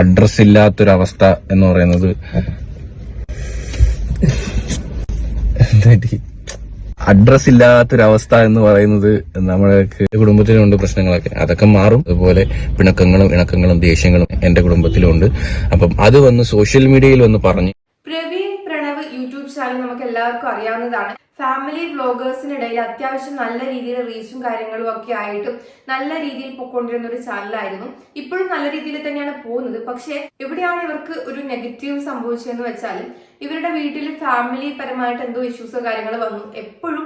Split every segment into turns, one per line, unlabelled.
Address ഇല്ലാത്തൊരവസ്ഥ എന്ന് പറയുന്നത് address ഇല്ലാത്തൊരവസ്ഥ എന്ന് പറയുന്നത് നമ്മുടെ കുടുംബത്തിലുണ്ട് പ്രശ്നങ്ങളൊക്കെ. അതൊക്കെ മാറും. അതുപോലെ പിണക്കങ്ങളും ഇണക്കങ്ങളും ദേഷ്യങ്ങളും എന്റെ കുടുംബത്തിലുണ്ട്. അപ്പം അത് വന്ന് സോഷ്യൽ മീഡിയയിൽ വന്ന് പറഞ്ഞു
പ്രവീൺ പ്രണവ് യൂട്യൂബ് ചാനൽ നമുക്ക് എല്ലാവർക്കും അറിയാവുന്നതാണ്. ഫാമിലി വ്ളോഗേഴ്സിനിടയിൽ അത്യാവശ്യം നല്ല രീതിയിൽ റീച്ചും കാര്യങ്ങളും ഒക്കെ ആയിട്ടും നല്ല രീതിയിൽ പൊക്കൊണ്ടിരുന്ന ഒരു ചാനലായിരുന്നു ഇപ്പോഴും നല്ല രീതിയിൽ തന്നെയാണ് പോകുന്നത്. പക്ഷേ എവിടെയാണ് ഇവർക്ക് ഒരു നെഗറ്റീവ് സംഭവിച്ചതെന്ന് വെച്ചാൽ ഇവരുടെ വീട്ടിൽ ഫാമിലി പരമായിട്ട് എന്തോ ഇഷ്യൂസോ കാര്യങ്ങൾ വന്നു. എപ്പോഴും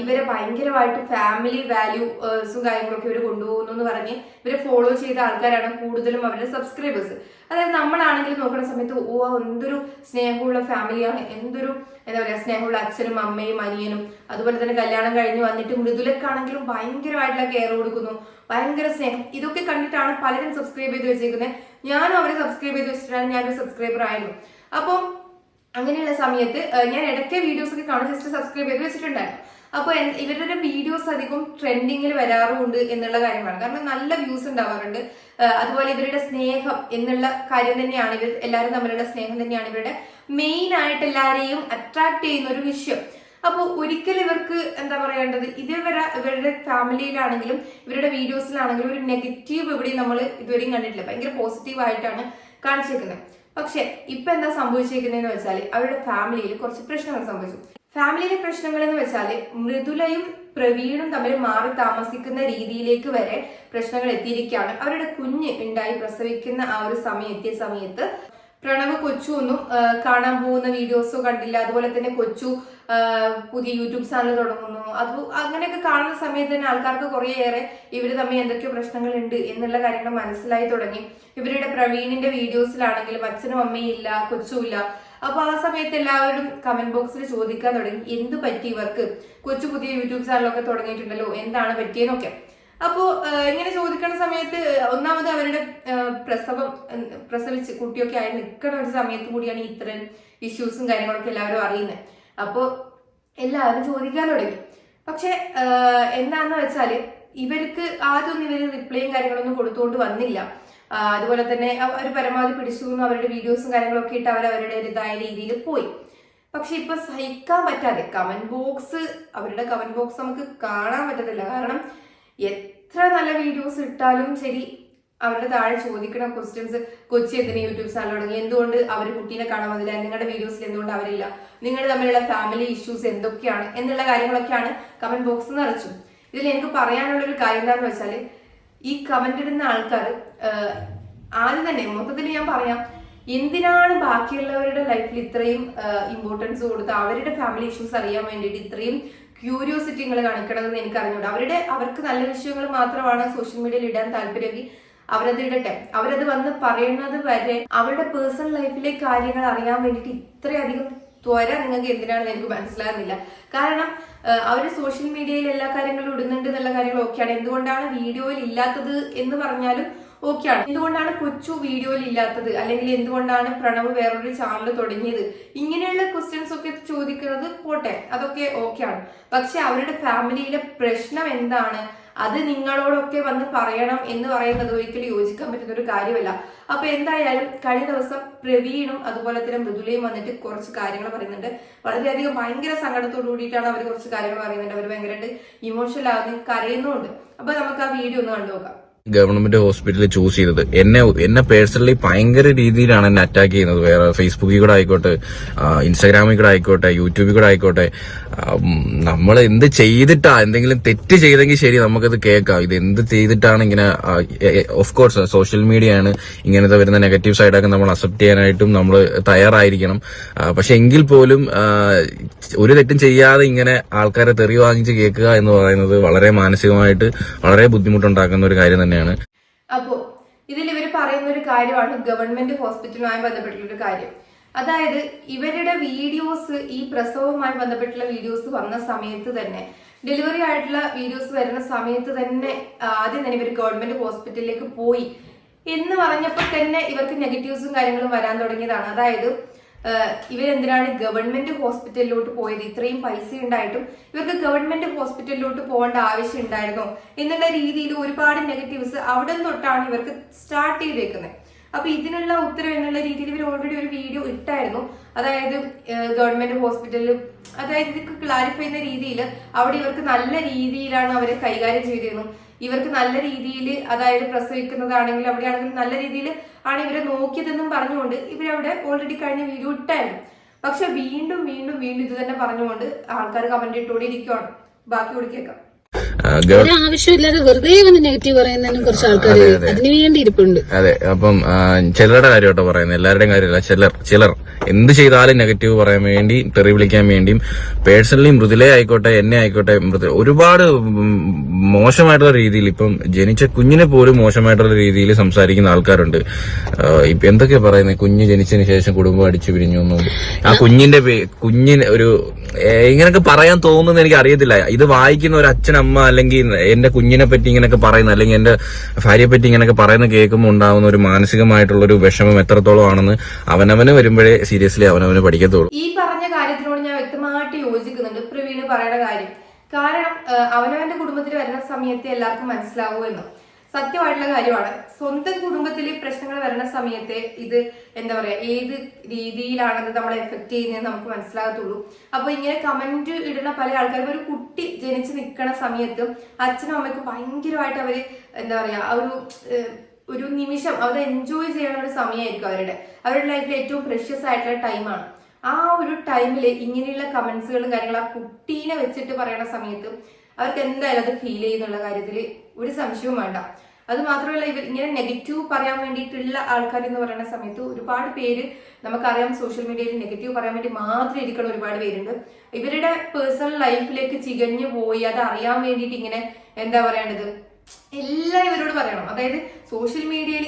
ഇവരെ ഭയങ്കരമായിട്ട് ഫാമിലി വാല്യൂസും കാര്യങ്ങളൊക്കെ ഇവർ കൊണ്ടുപോകുന്നു എന്ന് പറഞ്ഞ് ഇവരെ ഫോളോ ചെയ്ത ആൾക്കാരാണ് കൂടുതലും അവരുടെ സബ്സ്ക്രൈബേഴ്സ് അതായത് നമ്മളാണെങ്കിൽ നോക്കുന്ന സമയത്ത് ഓ എന്തൊരു സ്നേഹമുള്ള ഫാമിലിയാണ് എന്തൊരു എന്താ പറയാ സ്നേഹമുള്ള അച്ഛനും അമ്മയും അനിയനും അതുപോലെ തന്നെ കല്യാണം കഴിഞ്ഞ് വന്നിട്ട് മൃദുലക്കാണെങ്കിലും ഭയങ്കരമായിട്ടുള്ള കെയർ കൊടുക്കുന്നു. ഭയങ്കര സ്നേഹം. ഇതൊക്കെ കണ്ടിട്ടാണ് പലരും സബ്സ്ക്രൈബ് ചെയ്ത് വെച്ചേക്കുന്നത്. ഞാനും അവരെ സബ്സ്ക്രൈബ് ചെയ്ത് വെച്ചിട്ടാണ് ഞാനൊരു സബ്സ്ക്രൈബർ ആയിരുന്നു അപ്പോൾ അങ്ങനെയുള്ള സമയത്ത് ഞാൻ ഇടയ്ക്ക് വീഡിയോസ് ഒക്കെ കാണും. ജസ്റ്റ് സബ്സ്ക്രൈബ് ചെയ്ത് വെച്ചിട്ടുണ്ടായിരുന്നു. അപ്പോൾ ഇവരുടെ വീഡിയോസ് അധികം ട്രെൻഡിങ്ങിൽ വരാറുമുണ്ട് എന്നുള്ള കാര്യമാണ്. കാരണം നല്ല വ്യൂസ് ഉണ്ടാവാറുണ്ട്. അതുപോലെ ഇവരുടെ സ്നേഹം എന്നുള്ള കാര്യം തന്നെയാണ് ഇവർ എല്ലാവരും തമ്മിലുള്ള സ്നേഹം തന്നെയാണ് ഇവരുടെ മെയിൻ ആയിട്ട് എല്ലാവരെയും അട്രാക്ട് ചെയ്യുന്ന ഒരു വിഷയം. അപ്പോൾ ഒരിക്കൽ ഇവർക്ക് എന്താ പറയേണ്ടത്? ഇതേവരെ ഇവരുടെ ഫാമിലിയിലാണെങ്കിലും ഇവരുടെ വീഡിയോസിലാണെങ്കിലും ഒരു നെഗറ്റീവ് ഇവിടെ നമ്മൾ ഇതുവരെയും കണ്ടിട്ടില്ല. ഭയങ്കര പോസിറ്റീവ് ആയിട്ടാണ് കാണിച്ചേക്കുന്നത് പക്ഷെ ഇപ്പൊ എന്താ സംഭവിച്ചിരിക്കുന്നതെന്ന് വെച്ചാൽ അവരുടെ ഫാമിലിയിൽ കുറച്ച് പ്രശ്നങ്ങൾ സംഭവിച്ചു. ഫാമിലിയിലെ പ്രശ്നങ്ങൾ എന്ന് വെച്ചാൽ മൃദുലയും പ്രവീണും തമ്മിൽ മാറി താമസിക്കുന്ന രീതിയിലേക്ക് വരെ പ്രശ്നങ്ങൾ എത്തിയിരിക്കുകയാണ്. അവരുടെ കുഞ്ഞ് ഉണ്ടായി പ്രസവിക്കുന്ന ആ ഒരു സമയം എത്തിയ സമയത്ത് പ്രണവ് കൊച്ചു ഒന്നും കാണാൻ പോകുന്ന വീഡിയോസോ കണ്ടില്ല. അതുപോലെ തന്നെ കൊച്ചു പുതിയ യൂട്യൂബ് ചാനൽ തുടങ്ങുന്നു. അത് അങ്ങനെയൊക്കെ കാണുന്ന സമയത്ത് തന്നെ ആൾക്കാർക്ക് കുറേയേറെ ഇവർ തമ്മിൽ എന്തൊക്കെയോ പ്രശ്നങ്ങളുണ്ട് എന്നുള്ള കാര്യങ്ങൾ മനസ്സിലായി തുടങ്ങി. ഇവരുടെ പ്രവീണിന്റെ വീഡിയോസിലാണെങ്കിലും അച്ഛനും അമ്മയും ഇല്ല കൊച്ചുമില്ല അപ്പൊ ആ സമയത്ത് എല്ലാവരും കമന്റ് ബോക്സിൽ ചോദിക്കാൻ തുടങ്ങി. എന്ത് പറ്റി ഇവർക്ക്? കൊച്ചു പുതിയ യൂട്യൂബ് ചാനലൊക്കെ തുടങ്ങിയിട്ടുണ്ടല്ലോ എന്താണ് പറ്റിയെന്നൊക്കെ അപ്പോ ഇങ്ങനെ ചോദിക്കുന്ന സമയത്ത് ഒന്നാമത് അവരുടെ പ്രസവം പ്രസവിച്ച് കുട്ടിയൊക്കെ ആയി നിൽക്കുന്ന ഒരു സമയത്ത് കൂടിയാണ് ഇത്രയും ഇഷ്യൂസും കാര്യങ്ങളൊക്കെ എല്ലാവരും അറിയുന്നത് അപ്പോൾ എല്ലാവരും ചോദിക്കാൻ തുടങ്ങി. പക്ഷെ എന്താന്ന് വെച്ചാൽ ഇവർക്ക് ആദ്യമൊന്നും ഇവർ റിപ്ലൈയും കാര്യങ്ങളൊന്നും കൊടുത്തുകൊണ്ട് വന്നില്ല. അതുപോലെ തന്നെ അവർ പരമാവധി പിടിച്ചു അവരുടെ വീഡിയോസും കാര്യങ്ങളൊക്കെ ഇട്ട് അവർ അവരുടെ ഇതായ രീതിയിൽ പോയി. പക്ഷെ ഇപ്പൊ സഹിക്കാൻ പറ്റാതെ കമന്റ് ബോക്സ് അവരുടെ കമന്റ് ബോക്സ് നമുക്ക് കാണാൻ പറ്റത്തില്ല. കാരണം എത്ര നല്ല വീഡിയോസ് ഇട്ടാലും ശരി അവരുടെ താഴെ ചോദിക്കുന്ന ക്വസ്റ്റ്യൻസ് കൊച്ചി എന്തിനാ യൂട്യൂബ് ചാനൽ തുടങ്ങി? എന്തുകൊണ്ട് അവർ കുട്ടീനെ കാണാൻ വന്നില്ല? നിങ്ങളുടെ വീഡിയോസിൽ എന്തുകൊണ്ട് അവരില്ല? നിങ്ങൾ തമ്മിലുള്ള ഫാമിലി ഇഷ്യൂസ് എന്തൊക്കെയാണ്? എന്നുള്ള കാര്യങ്ങളൊക്കെയാണ് കമന്റ് ബോക്സ് നിറച്ചു ഇതിൽ എനിക്ക് പറയാനുള്ള ഒരു കാര്യം എന്താണെന്ന് വെച്ചാൽ ഈ കമന്റ് ഇടുന്ന ആൾക്കാർ ആദ്യം തന്നെ മൊത്തത്തിൽ ഞാൻ പറയാം. എന്തിനാണ് ബാക്കിയുള്ളവരുടെ ലൈഫിൽ ഇത്രയും ഇമ്പോർട്ടൻസ് കൊടുത്ത് അവരുടെ ഫാമിലി ഇഷ്യൂസ് അറിയാൻ വേണ്ടിയിട്ട് ഇത്രയും ക്യൂരിയോസിറ്റി നിങ്ങൾ കാണിക്കണമെന്ന് എനിക്ക് അറിഞ്ഞൂട അവരുടെ അവർക്ക് നല്ല വിഷയങ്ങൾ മാത്രമാണ് സോഷ്യൽ മീഡിയയിൽ ഇടാൻ താല്പര്യമെങ്കിൽ അവരത് ഇടട്ടെ. അവരത് വന്ന് പറയുന്നത് വരെ അവരുടെ പേഴ്സണൽ ലൈഫിലെ കാര്യങ്ങൾ അറിയാൻ വേണ്ടിയിട്ട് ഇത്രയധികം ത്വര നിങ്ങൾക്ക് എന്തിനാണെന്ന് എനിക്ക് മനസ്സിലാകുന്നില്ല. കാരണം അവർ സോഷ്യൽ മീഡിയയിൽ എല്ലാ കാര്യങ്ങളും ഇടുന്നുണ്ട് എന്നുള്ള കാര്യങ്ങളൊക്കെയാണ്. എന്തുകൊണ്ടാണ് വീഡിയോയിൽ ഇല്ലാത്തത് എന്ന് പറഞ്ഞാലും ഓക്കെയാണ്. എന്തുകൊണ്ടാണ് കൊച്ചു വീഡിയോയിൽ ഇല്ലാത്തത്? അല്ലെങ്കിൽ എന്തുകൊണ്ടാണ് പ്രണവ് വേറൊരു ചാനൽ തുടങ്ങിയത്? ഇങ്ങനെയുള്ള ക്വസ്റ്റ്യൻസ് ഒക്കെ ചോദിക്കുന്നത് പോട്ടെ അതൊക്കെ ആണ് പക്ഷെ അവരുടെ ഫാമിലിയിലെ പ്രശ്നം എന്താണ്? അത് നിങ്ങളോടൊക്കെ വന്ന് പറയണം എന്ന് പറയുന്നത് ഒരിക്കലും യോജിക്കാൻ പറ്റുന്ന ഒരു കാര്യമല്ല. അപ്പൊ എന്തായാലും കഴിഞ്ഞ ദിവസം പ്രവീണും അതുപോലെ തന്നെ മൃദുലയും വന്നിട്ട് കുറച്ച് കാര്യങ്ങൾ പറയുന്നുണ്ട്. വളരെയധികം ഭയങ്കര സങ്കടത്തോടു കൂടിയിട്ടാണ് അവർ കുറച്ച് കാര്യങ്ങൾ പറയുന്നുണ്ട്. അവർ ഭയങ്കരമായിട്ട് ഇമോഷണൽ ആകുന്നു കരയുന്നുമുണ്ട്. അപ്പൊ നമുക്ക് ആ വീഡിയോ ഒന്ന് കണ്ടു നോക്കാം
ഗവൺമെന്റ് ഹോസ്പിറ്റലിൽ ചൂസ് ചെയ്തത്. എന്നെ എന്നെ പേഴ്സണലി ഭയങ്കര രീതിയിലാണ് എന്നെ അറ്റാക്ക് ചെയ്യുന്നത്. വേറെ ഫേസ്ബുക്കിൽ കൂടെ ആയിക്കോട്ടെ ഇൻസ്റ്റാഗ്രാമിൽ കൂടെ ആയിക്കോട്ടെ യൂട്യൂബിൽ കൂടെ ആയിക്കോട്ടെ. നമ്മൾ എന്ത് ചെയ്തിട്ടാ എന്തെങ്കിലും തെറ്റ് ചെയ്തെങ്കിൽ ശരി നമുക്കത് കേൾക്കാം. ഇത് എന്ത് ചെയ്തിട്ടാണ് ഇങ്ങനെ ഓഫ് കോഴ്സ് സോഷ്യൽ മീഡിയ ആണ് ഇങ്ങനത്തെ വരുന്ന നെഗറ്റീവ് സൈഡൊക്കെ നമ്മൾ അക്സെപ്റ്റ് ചെയ്യാനായിട്ടും നമ്മൾ തയ്യാറായിരിക്കണം. പക്ഷെ എങ്കിൽ പോലും ഒരു തെറ്റും ചെയ്യാതെ ഇങ്ങനെ ആൾക്കാരെ തെറി വാങ്ങിച്ച് കേൾക്കുക എന്ന് പറയുന്നത് വളരെ മാനസികമായിട്ട് വളരെ ബുദ്ധിമുട്ടുണ്ടാക്കുന്ന ഒരു കാര്യം തന്നെയാണ്.
അപ്പോ ഇതിൽ ഇവർ പറയുന്ന ഒരു കാര്യമാണ് ഗവൺമെന്റ് ഹോസ്പിറ്റലുമായി ബന്ധപ്പെട്ടുള്ള ഒരു കാര്യം. അതായത് ഇവരുടെ വീഡിയോസ് ഈ പ്രസവവുമായി ബന്ധപ്പെട്ടുള്ള വീഡിയോസ് വന്ന സമയത്ത് തന്നെ ഡെലിവറി ആയിട്ടുള്ള വീഡിയോസ് വരുന്ന സമയത്ത് തന്നെ ആദ്യം തന്നെ ഇവർ ഗവൺമെന്റ് ഹോസ്പിറ്റലിലേക്ക് പോയി എന്ന് പറഞ്ഞപ്പോൾ തന്നെ ഇവർക്ക് നെഗറ്റീവ്സും കാര്യങ്ങളും വരാൻ തുടങ്ങിയതാണ്. അതായത് ഇവരെന്തിനാണ് ഗവൺമെന്റ് ഹോസ്പിറ്റലിലോട്ട് പോയത്? ഇത്രയും പൈസ ഉണ്ടായിട്ടും ഇവർക്ക് ഗവൺമെന്റ് ഹോസ്പിറ്റലിലോട്ട് പോകേണ്ട ആവശ്യം ഉണ്ടായിരുന്നോ. എന്നുള്ള രീതിയിൽ ഒരുപാട് നെഗറ്റീവ്സ് അവിടെ തൊട്ടാണ് ഇവർക്ക് സ്റ്റാർട്ട് ചെയ്തേക്കുന്നത്. അപ്പൊ ഇതിനുള്ള ഉത്തരം എന്നുള്ള രീതിയിൽ ഇവർ ഓൾറെഡി ഒരു വീഡിയോ ഇട്ടായിരുന്നു. അതായത് ഗവൺമെന്റ് ഹോസ്പിറ്റലിൽ അതായത് ഇതൊക്കെ ക്ലാരിഫൈ ചെയ്യുന്ന രീതിയിൽ അവിടെ ഇവർക്ക് നല്ല രീതിയിലാണ് അവരെ കൈകാര്യം ചെയ്തിരുന്നു ഇവർക്ക് നല്ല രീതിയിൽ അതായത് പ്രസവിക്കുന്നതാണെങ്കിൽ അവിടെയാണെങ്കിൽ നല്ല രീതിയിൽ ആണ് ഇവരെ നോക്കിയതെന്നും പറഞ്ഞുകൊണ്ട് ഇവരവിടെ ഓൾറെഡി കഴിഞ്ഞ വീഡിയോ ഇട്ടായിരുന്നു. പക്ഷെ വീണ്ടും വീണ്ടും വീണ്ടും ഇത് തന്നെ പറഞ്ഞുകൊണ്ട് ആൾക്കാർ കമന്റ് ഇട്ടുകൊണ്ടിരിക്കുകയാണ് ബാക്കി കൂടി കേൾക്കാം.
ആവശ്യമില്ലാതെ വെറുതെ വന്ന് നെഗറ്റീവ് പറയുന്നതിനും കുറച്ച് ആൾക്കാർ ഇരിപ്പുണ്ട്.
അതെ അപ്പം ചിലരുടെ കാര്യമായിട്ട് പറയുന്നത്. എല്ലാവരുടെയും കാര്യമല്ല. ചിലർ ചിലർ എന്ത് ചെയ്താലും നെഗറ്റീവ് പറയാൻ വേണ്ടി തെറി വിളിക്കാൻ വേണ്ടിയും പേഴ്സണലി മൃദുലെ ആയിക്കോട്ടെ എന്നെ ആയിക്കോട്ടെ മൃദു ഒരുപാട് മോശമായിട്ടുള്ള രീതിയിൽ ഇപ്പം ജനിച്ച കുഞ്ഞിനെ പോലും മോശമായിട്ടുള്ള രീതിയിൽ സംസാരിക്കുന്ന ആൾക്കാരുണ്ട്. ഇപ്പൊ എന്തൊക്കെയാ പറയുന്നത്? കുഞ്ഞ് ജനിച്ചതിന് ശേഷം കുടുംബം അടിച്ചു പിരിഞ്ഞു ആ കുഞ്ഞിന്റെ കുഞ്ഞിന് ഒരു ഇങ്ങനൊക്കെ പറയാൻ തോന്നുന്നു എനിക്ക് അറിയത്തില്ല. ഇത് വായിക്കുന്ന ഒരു അച്ഛനമ്മ അല്ലെങ്കിൽ എന്റെ കുഞ്ഞിനെ പറ്റി ഇങ്ങനെയൊക്കെ പറയുന്ന അല്ലെങ്കിൽ എന്റെ ഭാര്യയെ പറ്റി ഇങ്ങനെയൊക്കെ പറയുന്ന കേൾക്കുമ്പോൾ ഉണ്ടാവുന്ന ഒരു മാനസികമായിട്ടുള്ള ഒരു വിഷമം എത്രത്തോളം ആണെന്ന് അവനവന് വരുമ്പോഴേ സീരിയസ്ലി അവനവന് പഠിക്കത്തുള്ളൂ.
ഈ പറഞ്ഞ കാര്യത്തിനോട് ഞാൻ വ്യക്തമായിട്ട് യോജിക്കുന്നുണ്ട്. പ്രവീണ് പറയുന്ന കാര്യം. കാരണം അവനവന്റെ കുടുംബത്തിൽ വരുന്ന സമയത്ത് എല്ലാവർക്കും മനസ്സിലാവൂ എന്ന് സത്യമായിട്ടുള്ള കാര്യമാണ്. സ്വന്തം കുടുംബത്തിൽ പ്രശ്നങ്ങൾ വരുന്ന സമയത്തെ ഇത് എന്താ പറയാ ഏത് രീതിയിലാണത് നമ്മളെ എഫക്ട് ചെയ്യുന്നത് നമുക്ക് മനസ്സിലാകത്തുള്ളൂ. അപ്പൊ ഇങ്ങനെ കമന്റ് ഇടുന്ന പല ആൾക്കാരും ഒരു കുട്ടി ജനിച്ച് നിൽക്കുന്ന സമയത്തും അച്ഛനും അമ്മയ്ക്കും ഭയങ്കരമായിട്ട് അവർ എന്താ പറയാ ആ ഒരു ഒരു നിമിഷം അവർ എൻജോയ് ചെയ്യണ ഒരു സമയമായിരിക്കും അവരുടെ. അവരുടെ ലൈഫിൽ ഏറ്റവും പ്രഷ്യസ് ആയിട്ടുള്ള ടൈമാണ് ആ ഒരു ടൈമിൽ ഇങ്ങനെയുള്ള കമന്റ്സുകളും കാര്യങ്ങളും ആ കുട്ടീനെ വെച്ചിട്ട് പറയുന്ന സമയത്ത് അവർക്ക് എന്തായാലും അത് ഫീൽ ചെയ്യുന്നുള്ള കാര്യത്തിൽ ഒരു സംശയവും വേണ്ട. അത് മാത്രമല്ല ഇവർ ഇങ്ങനെ നെഗറ്റീവ് പറയാൻ വേണ്ടിയിട്ടുള്ള ആൾക്കാർ എന്ന് പറയുന്ന സമയത്ത് ഒരുപാട് പേര് നമുക്കറിയാം സോഷ്യൽ മീഡിയയിൽ നെഗറ്റീവ് പറയാൻ വേണ്ടി മാത്രം ഇരിക്കുന്ന ഒരുപാട് പേരുണ്ട്. ഇവരുടെ പേഴ്സണൽ ലൈഫിലേക്ക് ചികഞ്ഞു പോയി അത് അറിയാൻ വേണ്ടിയിട്ട് ഇങ്ങനെ എന്താ പറയേണ്ടത്? എല്ലാം ഇവരോട് പറയണം. അതായത് സോഷ്യൽ മീഡിയയിൽ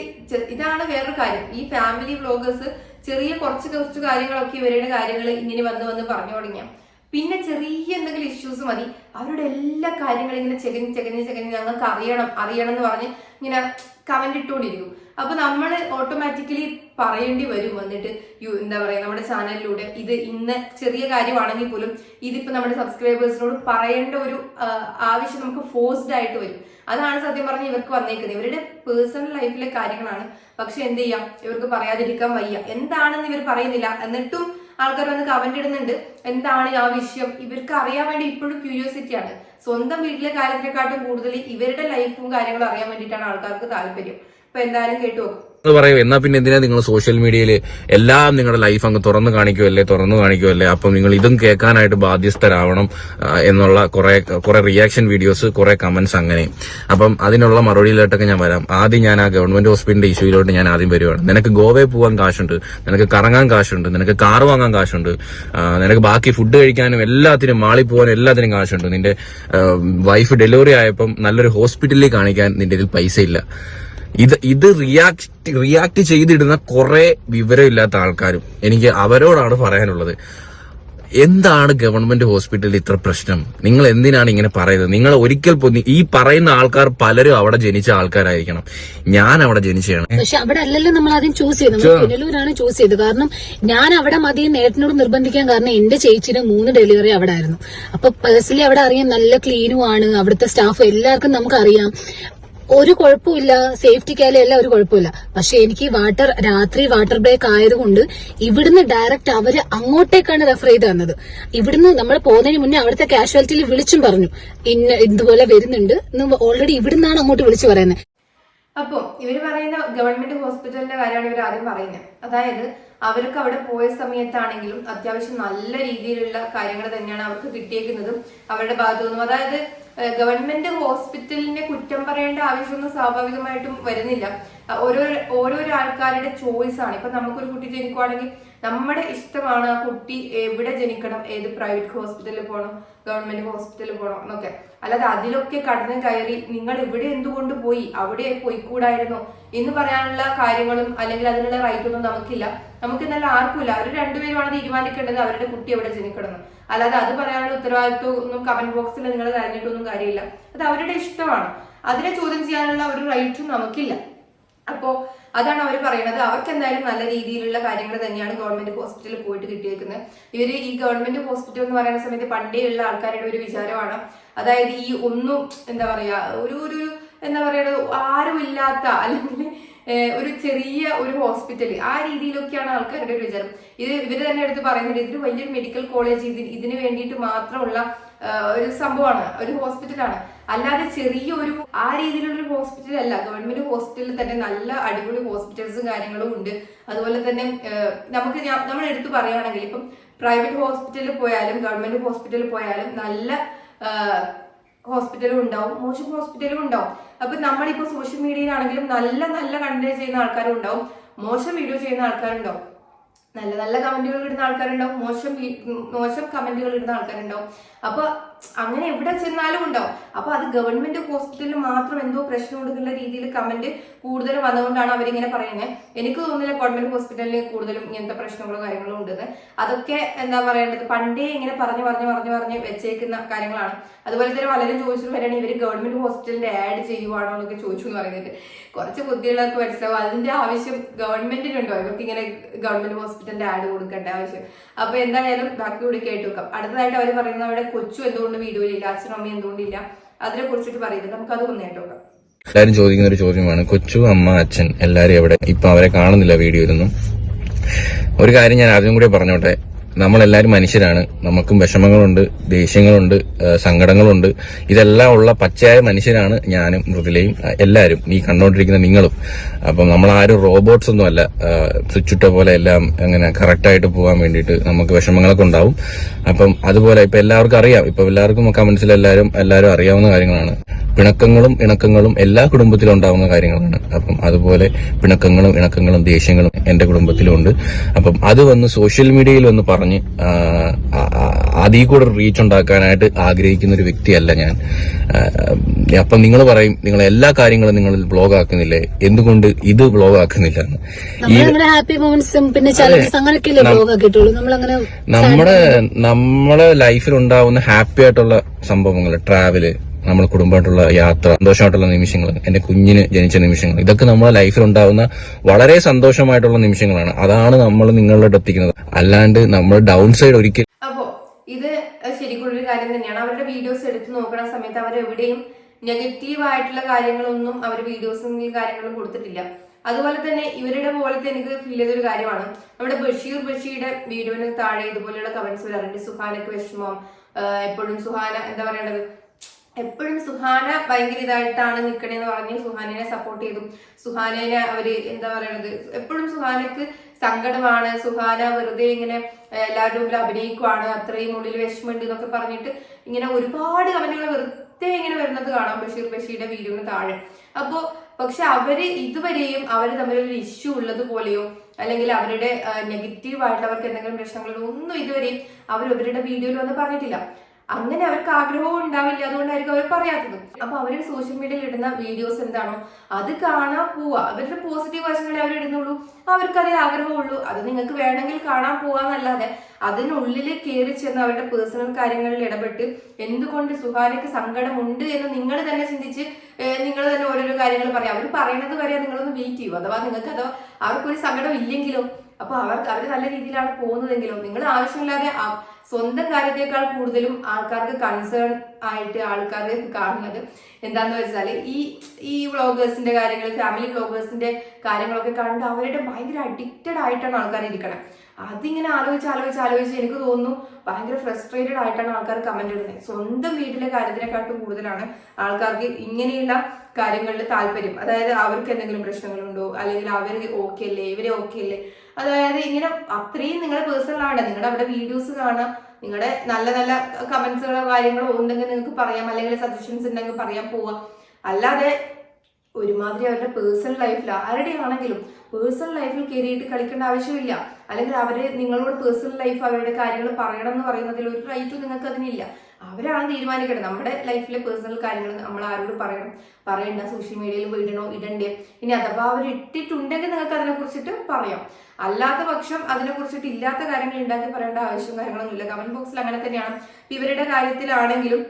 ഇതാണ് വേറൊരു കാര്യം. ഈ ഫാമിലി വ്ളോഗേഴ്സ് ചെറിയ കുറച്ച് കുറച്ച് കാര്യങ്ങളൊക്കെ ഇവരുടെ കാര്യങ്ങൾ ഇങ്ങനെ വന്ന് വന്ന് പറഞ്ഞു തുടങ്ങിയ. പിന്നെ ചെറിയ എന്തെങ്കിലും ഇഷ്യൂസ് മതി. അവരുടെ എല്ലാ കാര്യങ്ങളും ഇങ്ങനെ ചെകഞ്ഞ് ചെകഞ്ഞ് ചെകഞ്ഞ് ഞങ്ങൾക്ക് അറിയണം അറിയണം എന്ന് പറഞ്ഞ് ഇങ്ങനെ കമന്റ് ഇട്ടുകൊണ്ടിരിക്കും അപ്പൊ നമ്മൾ ഓട്ടോമാറ്റിക്കലി പറയേണ്ടി വരും വന്നിട്ട് എന്താ പറയാ നമ്മുടെ ചാനലിലൂടെ ഇത് ഇന്ന് ചെറിയ കാര്യമാണെങ്കിൽ പോലും ഇതിപ്പോ നമ്മുടെ സബ്സ്ക്രൈബേഴ്സിനോട് പറയേണ്ട ഒരു ആവശ്യം നമുക്ക് ഫോഴ്സ്ഡ് ആയിട്ട് വരും. അതാണ് സത്യം പറഞ്ഞ ഇവർക്ക് വന്നേക്കുന്നത്. ഇവരുടെ പേഴ്സണൽ ലൈഫിലെ കാര്യങ്ങളാണ്. പക്ഷെ എന്ത് ചെയ്യാം? ഇവർക്ക് പറയാതിരിക്കാൻ വയ്യ. എന്താണെന്ന് ഇവർ പറയുന്നില്ല. എന്നിട്ടും ആൾക്കാർ വന്ന് കമന്റ് ഇടുന്നുണ്ട്. എന്താണ് ആ വിഷയം? ഇവർക്ക് അറിയാൻ വേണ്ടി ഇപ്പോഴും ക്യൂരിയോസിറ്റി ആണ്. സ്വന്തം വീട്ടിലെ കാര്യത്തിനെക്കാട്ടും കൂടുതൽ ഇവരുടെ ലൈഫും കാര്യങ്ങളും അറിയാൻ വേണ്ടിയിട്ടാണ് ആൾക്കാർക്ക് താല്പര്യം. അപ്പൊ എന്തായാലും കേട്ടു
എന്നാ പിന്നെ എന്തിനാ നിങ്ങൾ സോഷ്യൽ മീഡിയയിൽ എല്ലാം നിങ്ങളുടെ ലൈഫ് അങ്ങ് തുറന്നു കാണിക്കുമല്ലേ തുറന്നു കാണിക്കുമല്ലേ അപ്പം നിങ്ങൾ ഇതും കേൾക്കാനായിട്ട് ബാധ്യസ്ഥരാവണം എന്നുള്ള കുറെ കുറെ റിയാക്ഷൻ വീഡിയോസ് കുറെ കമന്റ്സ് അങ്ങനെ. അപ്പം അതിനുള്ള മറുപടിയിലോട്ടൊക്കെ ഞാൻ വരാം. ആദ്യം ഞാൻ ആ ഗവൺമെന്റ് ഹോസ്പിറ്റലിന്റെ ഇഷ്യൂയിലോട്ട് ഞാൻ ആദ്യം വരുവാണ്. നിനക്ക് ഗോവയിൽ പോകാൻ കാശുണ്ട് നിനക്ക് കറങ്ങാൻ കാശുണ്ട് നിനക്ക് കാർ വാങ്ങാൻ കാശുണ്ട് നിനക്ക് ബാക്കി ഫുഡ് കഴിക്കാനും എല്ലാത്തിനും മാളിൽ പോകാനും എല്ലാത്തിനും കാശുണ്ട്. നിന്റെ വൈഫ് ഡെലിവറി ആയപ്പം നല്ലൊരു ഹോസ്പിറ്റലിൽ കാണിക്കാൻ നിന്റെ ഇതിൽ പൈസ ഇല്ല ഇത് ഇത് റിയാക്ട് റിയാക്ട് ചെയ്തിടുന്ന കുറെ വിവരമില്ലാത്ത ആൾക്കാരും എനിക്ക് അവരോടാണ് പറയാനുള്ളത്. എന്താണ് ഗവൺമെന്റ് ഹോസ്പിറ്റലിൽ ഇത്ര പ്രശ്നം? നിങ്ങൾ എന്തിനാണ് ഇങ്ങനെ പറയുന്നത്? നിങ്ങൾ ഒരിക്കൽ ഈ പറയുന്ന ആൾക്കാർ പലരും അവിടെ ജനിച്ച ആൾക്കാരായിരിക്കണം. ഞാൻ അവിടെ ജനിച്ചതാണ്
പക്ഷെ അവിടെ അല്ലല്ലോ നമ്മൾ ആദ്യം ചൂസ് ചെയ്തത്. പുനലൂരാണ് ചൂസ് ചെയ്തത്. കാരണം ഞാൻ അവിടെ മതി നേട്ടനോട് നിർബന്ധിക്കാൻ കാരണം എന്റെ ചേച്ചിയുടെ മൂന്ന് ഡെലിവറി അവിടെ ആയിരുന്നു. അപ്പൊ പേഴ്സണലി അവിടെ അറിയാം നല്ല ക്ലീനും ആണ്. അവിടുത്തെ സ്റ്റാഫ് എല്ലാവർക്കും നമുക്കറിയാം. ഒരു കുഴപ്പമില്ല. സേഫ്റ്റിക്കായാലും എല്ലാം ഒരു കുഴപ്പമില്ല. പക്ഷെ എനിക്ക് വാട്ടർ രാത്രി വാട്ടർ ബ്രേക്ക് ആയതുകൊണ്ട് ഇവിടുന്ന് ഡയറക്റ്റ് അവർ അങ്ങോട്ടേക്കാണ് റെഫർ ചെയ്ത് തന്നത്. ഇവിടുന്ന് നമ്മൾ പോകുന്നതിന് മുന്നേ അവിടുത്തെ കാഷ്വാലിറ്റിയിൽ വിളിച്ചും പറഞ്ഞു. ഇന്ന ഇതുപോലെ വരുന്നുണ്ട് ഓൾറെഡി ഇവിടുന്നാണ് അങ്ങോട്ട് വിളിച്ചു പറയുന്നത്.
അപ്പൊ ഇവർ പറയുന്ന ഗവൺമെന്റ് ഹോസ്പിറ്റലിന്റെ കാര്യമാണ് ഇവർ ആദ്യം പറയുന്നത്. അതായത് അവർക്ക് അവിടെ പോയ സമയത്താണെങ്കിലും അത്യാവശ്യം നല്ല രീതിയിലുള്ള കാര്യങ്ങൾ തന്നെയാണ് അവർക്ക് കിട്ടിയേക്കുന്നതും അവരുടെ ഭാഗത്തു നിന്നും അതായത് ഗവൺമെന്റ് ഹോസ്പിറ്റലിനെ കുറ്റം പറയേണ്ട ആവശ്യമൊന്നും സ്വാഭാവികമായിട്ടും വരുന്നില്ല. ഓരോ ഓരോരോ ആൾക്കാരുടെ ചോയ്സ് ആണ്. ഇപ്പൊ നമുക്കൊരു കുട്ടി ജനിക്കുവാണെങ്കിൽ നമ്മുടെ ഇഷ്ടമാണ് ആ കുട്ടി എവിടെ ജനിക്കണം ഏത് പ്രൈവറ്റ് ഹോസ്പിറ്റലിൽ പോകണം ഗവൺമെന്റ് ഹോസ്പിറ്റലിൽ പോകണം എന്നൊക്കെ. അല്ലാതെ അതിലൊക്കെ കടന്നു കയറി നിങ്ങൾ ഇവിടെ എന്തുകൊണ്ട് പോയി? അവിടെ പോയിക്കൂടായിരുന്നോ? എന്ന് പറയാനുള്ള കാര്യങ്ങളും അല്ലെങ്കിൽ അതിനുള്ള റൈറ്റ് ഒന്നും നമുക്കില്ല. നമുക്ക് നല്ല ആർക്കുമില്ല അവർ രണ്ടുപേരുമാണ് തീരുമാനിക്കേണ്ടത് അവരുടെ കുട്ടി എവിടെ ജനിക്കണം അല്ലാതെ അത് പറയാനുള്ള ഉത്തരവാദിത്വം ഒന്നും കമന്റ് ബോക്സിൽ നിങ്ങൾ കരഞ്ഞിട്ടൊന്നും കാര്യമില്ല. അത് അവരുടെ ഇഷ്ടമാണ്. അതിനെ ചോദ്യം ചെയ്യാനുള്ള ഒരു റൈറ്റും നമുക്കില്ല. അപ്പോ അതാണ് അവർ പറയുന്നത് അവർക്ക് എന്തായാലും നല്ല രീതിയിലുള്ള കാര്യങ്ങൾ തന്നെയാണ് ഗവൺമെന്റ് ഹോസ്പിറ്റലിൽ പോയിട്ട് കിട്ടിയേക്കുന്നത് ഇവർ ഈ ഗവൺമെന്റ് ഹോസ്പിറ്റൽ എന്ന് പറയുന്ന സമയത്ത് ഉള്ള ആൾക്കാരുടെ ഒരു വിചാരമാണ്. അതായത് ഈ ഒന്നും എന്താ പറയാ ഒരു ഒരു എന്താ പറയുക ആരുമില്ലാത്ത അല്ലെങ്കിൽ ഒരു ചെറിയ ഒരു ഹോസ്പിറ്റൽ ആ രീതിയിലൊക്കെയാണ് ആൾക്കാരുടെ ഒരു വിചാരം. ഇത് ഇവർ തന്നെ എടുത്ത് പറയുന്നത് ഇതൊരു വലിയൊരു മെഡിക്കൽ കോളേജ് ഇതിന് ഇതിന് വേണ്ടിയിട്ട് മാത്രമുള്ള ഒരു സംഭവമാണ്. ഒരു ഹോസ്പിറ്റലാണ് അല്ലാതെ ചെറിയ ഒരു ആ രീതിയിലുള്ള ഹോസ്പിറ്റൽ അല്ല. ഗവൺമെന്റ് ഹോസ്പിറ്റലിൽ തന്നെ നല്ല അടിപൊളി ഹോസ്പിറ്റൽസും കാര്യങ്ങളും ഉണ്ട്. അതുപോലെ തന്നെ നമുക്ക് നമ്മൾ എടുത്തു പറയുകയാണെങ്കിൽ ഇപ്പം പ്രൈവറ്റ് ഹോസ്പിറ്റലിൽ പോയാലും ഗവൺമെന്റ് ഹോസ്പിറ്റലിൽ പോയാലും നല്ല ഹോസ്പിറ്റലും ഉണ്ടാവും. മോശം ഹോസ്പിറ്റലും ഉണ്ടാവും. അപ്പൊ നമ്മളിപ്പോ സോഷ്യൽ മീഡിയയിലാണെങ്കിലും നല്ല നല്ല കണ്ടന്റ് ചെയ്യുന്ന ആൾക്കാരും ഉണ്ടാവും മോശം വീഡിയോ ചെയ്യുന്ന ആൾക്കാരുണ്ടാവും. നല്ല നല്ല കമന്റുകൾ ഇടുന്ന ആൾക്കാരുണ്ടാവും. മോശം മോശം കമന്റുകൾ ഇടുന്ന ആൾക്കാരുണ്ടാവും. അപ്പൊ അങ്ങനെ എവിടെ ചെന്നാലും ഉണ്ടാവും അപ്പൊ അത് ഗവൺമെന്റ് ഹോസ്പിറ്റലിൽ മാത്രം എന്തോ പ്രശ്നം കൊടുക്കുന്ന രീതിയിൽ കമന്റ് കൂടുതൽ വന്നുകൊണ്ടാണ് അവരിങ്ങനെ പറയുന്നത് എനിക്ക് തോന്നുന്നില്ല ഗവൺമെന്റ് ഹോസ്പിറ്റലിൽ കൂടുതലും ഇങ്ങനത്തെ പ്രശ്നങ്ങളോ കാര്യങ്ങളോ ഉണ്ടെന്ന്. അതൊക്കെ എന്താ പറയേണ്ടത്? പണ്ടേ ഇങ്ങനെ പറഞ്ഞു പറഞ്ഞു പറഞ്ഞു പറഞ്ഞ് വെച്ചേക്കുന്ന കാര്യങ്ങളാണ്. അതുപോലെ തന്നെ വളരെ ചോദിച്ചിട്ട് വരികയാണ് ഇവർ ഗവൺമെന്റ് ഹോസ്പിറ്റലിന്റെ ആഡ് ചെയ്യുവാണോ എന്നൊക്കെ ചോദിച്ചു എന്ന് പറയുന്നുണ്ട് കുറച്ച് ബുദ്ധിയുള്ളവർക്ക് മനസ്സിലാവും. അതിന്റെ ആവശ്യം ഗവൺമെന്റിനുണ്ടോ ഇവർക്ക് ഇങ്ങനെ ഗവൺമെന്റ് ഹോസ്പിറ്റലിന്റെ ആഡ് കൊടുക്കേണ്ട ആവശ്യം. അപ്പൊ എന്തായാലും ബാക്കി കൂടി കേട്ടു അടുത്തതായിട്ട് അവർ പറയുന്നത് അവിടെ കൊച്ചു എന്തുകൊണ്ട് വീഡിയോയിലില്ല അച്ഛനും അമ്മയും എന്തുകൊണ്ടില്ല അതിനെ കുറിച്ചിട്ട് പറയുന്നത് നമുക്ക് അത് ഒന്ന് കേട്ടു നോക്കാം
എല്ലാരും ചോദിക്കുന്ന ഒരു ചോദ്യമാണ്. കൊച്ചു അമ്മ അച്ഛൻ എല്ലാരും എവിടെ? ഇപ്പൊ അവരെ കാണുന്നില്ല വീഡിയോയിലൊന്നും. ഒരു കാര്യം ഞാൻ ആദ്യം കൂടി പറഞ്ഞോട്ടെ. നമ്മളെല്ലാരും മനുഷ്യരാണ്. നമുക്കും വിഷമങ്ങളുണ്ട് ദേഷ്യങ്ങളുണ്ട് സങ്കടങ്ങളുണ്ട്. ഇതെല്ലാം ഉള്ള പച്ചയായ മനുഷ്യരാണ് ഞാനും മൃദുലയും എല്ലാവരും ഈ കണ്ടോണ്ടിരിക്കുന്ന നിങ്ങളും. അപ്പം നമ്മൾ ആരും റോബോട്ട്സ് ഒന്നും അല്ല. സ്വിച്ച് ഇട്ട പോലെ എല്ലാം അങ്ങനെ കറക്റ്റായിട്ട് പോകാൻ വേണ്ടിയിട്ട് നമുക്ക് വിഷമങ്ങളൊക്കെ ഉണ്ടാവും. അപ്പം അതുപോലെ ഇപ്പം എല്ലാവർക്കും അറിയാം. ഇപ്പം എല്ലാവർക്കും കമൻസിൽ എല്ലാവരും എല്ലാവരും അറിയാവുന്ന കാര്യങ്ങളാണ്. പിണക്കങ്ങളും ഇണക്കങ്ങളും എല്ലാ കുടുംബത്തിലും ഉണ്ടാവുന്ന കാര്യങ്ങളാണ്. അപ്പം അതുപോലെ പിണക്കങ്ങളും ഇണക്കങ്ങളും ദേഷ്യങ്ങളും എന്റെ കുടുംബത്തിലും ഉണ്ട് അപ്പം അത് വന്ന് സോഷ്യൽ മീഡിയയിൽ വന്ന് പറഞ്ഞ് അതിൽ കൂടെ റീച്ച് ഉണ്ടാക്കാനായിട്ട് ആഗ്രഹിക്കുന്ന ഒരു വ്യക്തിയല്ല ഞാൻ. അപ്പം നിങ്ങൾ പറയും നിങ്ങൾ എല്ലാ കാര്യങ്ങളും നിങ്ങൾ ബ്ലോഗ് ആക്കുന്നില്ലേ? എന്തുകൊണ്ട് ഇത് ബ്ലോഗ് ആക്കുന്നില്ല? നമ്മുടെ നമ്മുടെ ലൈഫിൽ ഉണ്ടാവുന്ന ഹാപ്പി ആയിട്ടുള്ള സംഭവങ്ങൾ ട്രാവൽ നമ്മുടെ കുടുംബമായിട്ടുള്ള യാത്ര സന്തോഷമായിട്ടുള്ള നിമിഷങ്ങൾ എന്റെ കുഞ്ഞിന് ജനിച്ച നിമിഷങ്ങൾ. ഇതൊക്കെ നമ്മുടെ ലൈഫിൽ ഉണ്ടാകുന്ന വളരെ സന്തോഷമായിട്ടുള്ള നിമിഷങ്ങളാണ്. അതാണ് നമ്മൾ നിങ്ങളുടെ എത്തിക്കുന്നത്. അല്ലാണ്ട് നമ്മൾ ഡൗൺ സൈഡ് ഒരിക്കൽ
അപ്പോ ഇത് ശരിക്കുള്ളൊരു കാര്യം തന്നെയാണ്. അവരുടെ വീഡിയോസ് എടുത്തു നോക്കുന്ന സമയത്ത് അവർ എവിടെയും നെഗറ്റീവ് ആയിട്ടുള്ള കാര്യങ്ങളൊന്നും അവർ വീഡിയോസും കാര്യങ്ങളും കൊടുത്തിട്ടില്ല. അതുപോലെ തന്നെ ഇവരുടെ പോലത്തെ എനിക്ക് ഫീൽ ചെയ്തൊരു കാര്യമാണ്. നമ്മുടെ ബഷീർ ബഷീരുടെ വീഡിയോന് താഴെ ഇതുപോലെയുള്ള കമന്റ്സ് വരാറുണ്ട്. സുഹാനക്ക് വിഷമം എപ്പോഴും സുഹാന എന്താ പറയണത്? എപ്പോഴും സുഹാന ഭയങ്കര ഇതായിട്ടാണ് നിൽക്കണേന്ന് പറഞ്ഞ് സുഹാനേനെ സപ്പോർട്ട് ചെയ്തു. സുഹാനേനെ അവർ എന്താ പറയണത്? എപ്പോഴും സുഹാനക്ക് സങ്കടമാണ്. സുഹാന വെറുതെ ഇങ്ങനെ എല്ലാവരും അഭിനയിക്കുവാണ്. അത്രയും ഉള്ളിൽ വിഷമമുണ്ട് എന്നൊക്കെ പറഞ്ഞിട്ട് ഇങ്ങനെ ഒരുപാട് കമന്റുകൾ വെറുതെ ഇങ്ങനെ വരുന്നത് കാണാം ബഷീർ ബഷീറിന്റെ വീഡിയോന് താഴെ. അപ്പോ പക്ഷെ അവർ ഇതുവരെയും അവർ തമ്മിൽ ഒരു ഇഷ്യൂ ഉള്ളത് പോലെയോ അല്ലെങ്കിൽ അവരുടെ നെഗറ്റീവ് ആയിട്ട് അവർക്ക് എന്തെങ്കിലും പ്രശ്നങ്ങളോ ഒന്നും ഇതുവരെയും അവർ അവരുടെ വീഡിയോയിൽ വന്ന് പറഞ്ഞിട്ടില്ല. അങ്ങനെ അവർക്ക് ആഗ്രഹവും ഉണ്ടാവില്ല. അതുകൊണ്ടായിരിക്കും അവർ പറയാത്തത്. അപ്പൊ അവർ സോഷ്യൽ മീഡിയയിൽ ഇടുന്ന വീഡിയോസ് എന്താണോ അത് കാണാൻ പോവാ. അവരുടെ പോസിറ്റീവ് വശങ്ങളെ അവർ ഇടുന്നുള്ളൂ. അവർക്ക് അതേ ആഗ്രഹമുള്ളൂ. അത് നിങ്ങൾക്ക് വേണമെങ്കിൽ കാണാൻ പോവാന്നല്ലാതെ അതിനുള്ളിൽ കയറി ചെന്ന് അവരുടെ പേഴ്സണൽ കാര്യങ്ങളിൽ ഇടപെട്ട് എന്തുകൊണ്ട് സുഹാനയ്ക്ക് സങ്കടമുണ്ട് എന്ന് നിങ്ങൾ തന്നെ ചിന്തിച്ച് നിങ്ങൾ തന്നെ ഓരോരോ കാര്യങ്ങൾ പറയാം. അവർ പറയുന്നത് വരെ നിങ്ങളൊന്ന് വെയിറ്റ് ചെയ്യും. അഥവാ നിങ്ങൾക്ക് അഥവാ അവർക്കൊരു സങ്കടം ഇല്ലെങ്കിലോ അപ്പൊ അവർക്ക് അവർ നല്ല രീതിയിലാണ് പോകുന്നതെങ്കിലോ നിങ്ങൾ ആവശ്യമില്ലാതെ സ്വന്തം കാര്യത്തെക്കാൾ കൂടുതലും ആൾക്കാർക്ക് കൺസേൺ ആയിട്ട് ആൾക്കാർ കാണുന്നത് എന്താന്ന് വെച്ചാൽ ഈ ഈ വ്ളോഗേഴ്സിന്റെ കാര്യങ്ങൾ ഫാമിലി വ്ളോഗേഴ്സിന്റെ കാര്യങ്ങളൊക്കെ കണ്ട് അവരുടെ ഭയങ്കര അഡിക്റ്റഡ് ആയിട്ടാണ് ആൾക്കാർ ഇരിക്കണം. അതിങ്ങനെ ആലോചിച്ച് ആലോചിച്ച് ആലോചിച്ച് എനിക്ക് തോന്നുന്നു ഭയങ്കര ഫ്രസ്ട്രേറ്റഡ് ആയിട്ടാണ് ആൾക്കാർ കമന്റ് ഇടുന്നത്. സ്വന്തം വീട്ടിലെ കാര്യത്തിനെക്കാട്ടും കൂടുതലാണ് ആൾക്കാർക്ക് ഇങ്ങനെയുള്ള കാര്യങ്ങളിൽ താല്പര്യം. അതായത് അവർക്ക് എന്തെങ്കിലും പ്രശ്നങ്ങളുണ്ടോ? അല്ലെങ്കിൽ അവർ ഓക്കെ അല്ലേ? ഇവരെ ഓക്കെ അല്ലേ? അതായത് ഇങ്ങനെ അത്രയും നിങ്ങളുടെ പേഴ്സണൽ ആണ്. നിങ്ങളുടെ അവിടെ വീഡിയോസ് കാണാം. നിങ്ങളുടെ നല്ല നല്ല കമന്റ്സുകളോ കാര്യങ്ങളോ ഉണ്ടെങ്കിൽ നിങ്ങൾക്ക് പറയാം. അല്ലെങ്കിൽ സജഷൻസ് ഉണ്ടെങ്കിൽ പറയാൻ പോവാം. അല്ലാതെ ഒരുമാതിരി അവരുടെ പേഴ്സണൽ ലൈഫിൽ ആരുടെ ആണെങ്കിലും പേഴ്സണൽ ലൈഫിൽ കയറിയിട്ട് കളിക്കേണ്ട ആവശ്യമില്ല. അല്ലെങ്കിൽ അവർ നിങ്ങളോട് പേഴ്സണൽ ലൈഫ് അവരുടെ കാര്യങ്ങൾ പറയണം എന്ന് പറയുന്നതിൽ ഒരു റൈറ്റും നിങ്ങൾക്ക് അതിനില്ല അവരാണ് തീരുമാനിക്കേണ്ടത്. നമ്മുടെ ലൈഫിലെ പേഴ്സണൽ കാര്യങ്ങൾ നമ്മൾ ആരോട് പറയണം പറയണ്ട. സോഷ്യൽ മീഡിയയിൽ വിടണോ ഇടണ്ടേ? ഇനി അഥവാ അവർ ഇട്ടിട്ടുണ്ടെങ്കിൽ നിങ്ങൾക്ക് അതിനെ കുറിച്ചിട്ട് പറയാം. അല്ലാത്ത പക്ഷം അതിനെ കുറിച്ചിട്ട് ഇല്ലാത്ത കാര്യങ്ങൾ ഉണ്ടാക്കി പറയേണ്ട ആവശ്യം കാര്യങ്ങളൊന്നുമില്ല. കമന്റ് ബോക്സിൽ അങ്ങനെ തന്നെയാണ്. ഇവരുടെ കാര്യത്തിലാണെങ്കിലും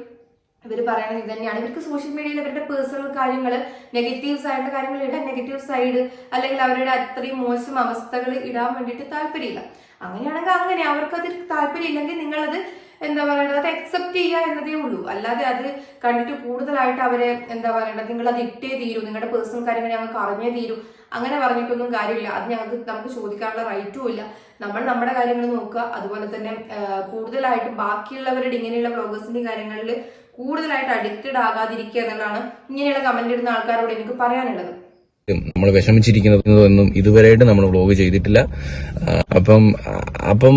ഇവർ പറയുന്നത് ഇത് തന്നെയാണ്. ഇവർക്ക് സോഷ്യൽ മീഡിയയിൽ അവരുടെ പേഴ്സണൽ കാര്യങ്ങൾ നെഗറ്റീവ്സ് സൈഡിന്റെ കാര്യങ്ങൾ ഇടാൻ നെഗറ്റീവ് സൈഡ് അല്ലെങ്കിൽ അവരുടെ അത്രയും മോശം അവസ്ഥകൾ ഇടാൻ വേണ്ടിയിട്ട് താല്പര്യമില്ല. അങ്ങനെയാണെങ്കിൽ അങ്ങനെ. അവർക്ക് അതിൽ താല്പര്യമില്ലെങ്കിൽ നിങ്ങളത് എന്താ പറയുന്നത് അത് അക്സെപ്റ്റ് ചെയ്യുക എന്നതേ ഉള്ളൂ. അല്ലാതെ അത് കണ്ടിട്ട് കൂടുതലായിട്ട് അവരെ എന്താ പറയുന്നത് നിങ്ങൾ അത് ഇട്ടേ തീരൂ. നിങ്ങളുടെ പേഴ്സണൽ കാര്യങ്ങൾ ഞങ്ങൾക്ക് അറിഞ്ഞേ തീരൂ. അങ്ങനെ പറഞ്ഞിട്ടൊന്നും കാര്യമില്ല. അത് ഞങ്ങൾക്ക് നമുക്ക് ചോദിക്കാനുള്ള റൈറ്റും ഇല്ല. നമ്മൾ നമ്മുടെ കാര്യങ്ങൾ നോക്കുക. അതുപോലെ തന്നെ കൂടുതലായിട്ടും ബാക്കിയുള്ളവരുടെ ഇങ്ങനെയുള്ള വ്ളോഗേഴ്സിന്റെ കാര്യങ്ങളിൽ കൂടുതലായിട്ട് അഡിക്റ്റഡ് ആകാതിരിക്കുക എന്നുള്ളതാണ് ഇങ്ങനെയുള്ള കമന്റ് ഇടുന്ന ആൾക്കാരോട് എനിക്ക് പറയാനുള്ളത്.
നമ്മൾ വിഷമിച്ചിരിക്കുന്നതൊന്നും ഇതുവരെയായിട്ട് നമ്മൾ വ്ലോഗ് ചെയ്തിട്ടില്ല. അപ്പം അപ്പം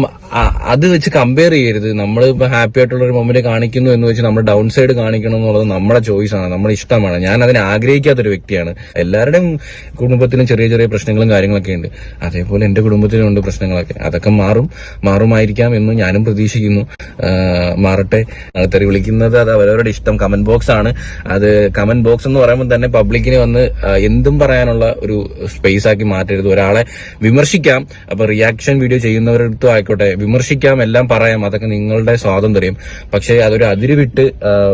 അത് വെച്ച് കമ്പയർ ചെയ്യരുത്. നമ്മൾ ഇപ്പൊ ഹാപ്പി ആയിട്ടുള്ള ഒരു മൊമെന്റ് കാണിക്കുന്നു എന്ന് വെച്ച് നമ്മൾ ഡൗൺ സൈഡ് കാണിക്കണം എന്നുള്ളത് നമ്മുടെ ചോയ്സ് ആണ് നമ്മുടെ ഇഷ്ടമാണ്. ഞാൻ അതിനെ ആഗ്രഹിക്കാത്തൊരു വ്യക്തിയാണ്. എല്ലാവരുടെയും കുടുംബത്തിലും ചെറിയ ചെറിയ പ്രശ്നങ്ങളും കാര്യങ്ങളൊക്കെ ഉണ്ട്. അതേപോലെ എന്റെ കുടുംബത്തിലും ഉണ്ട് പ്രശ്നങ്ങളൊക്കെ. അതൊക്കെ മാറും മാറുമായിരിക്കാം എന്ന് ഞാനും പ്രതീക്ഷിക്കുന്നു. മാറട്ടെ. ആൾക്കാർ വിളിക്കുന്നത് അത് അവരവരുടെ ഇഷ്ടം. കമന്റ് ബോക്സ് ആണ്. അത് കമന്റ് ബോക്സ് എന്ന് പറയുമ്പോൾ തന്നെ പബ്ലിക്കിന് വന്ന് എന്തും എന്തും പറയാനുള്ള ഒരു സ്പേസ് ആക്കി മാറ്റരുത്. ഒരാളെ വിമർശിക്കാം അപ്പൊ റിയാക്ഷൻ വീഡിയോ ചെയ്യുന്നവരടുത്തും ആയിക്കോട്ടെ വിമർശിക്കാം എല്ലാം പറയാം അതൊക്കെ നിങ്ങളുടെ സ്വാതന്ത്ര്യം. പക്ഷേ അതൊരു അതിരുവിട്ട്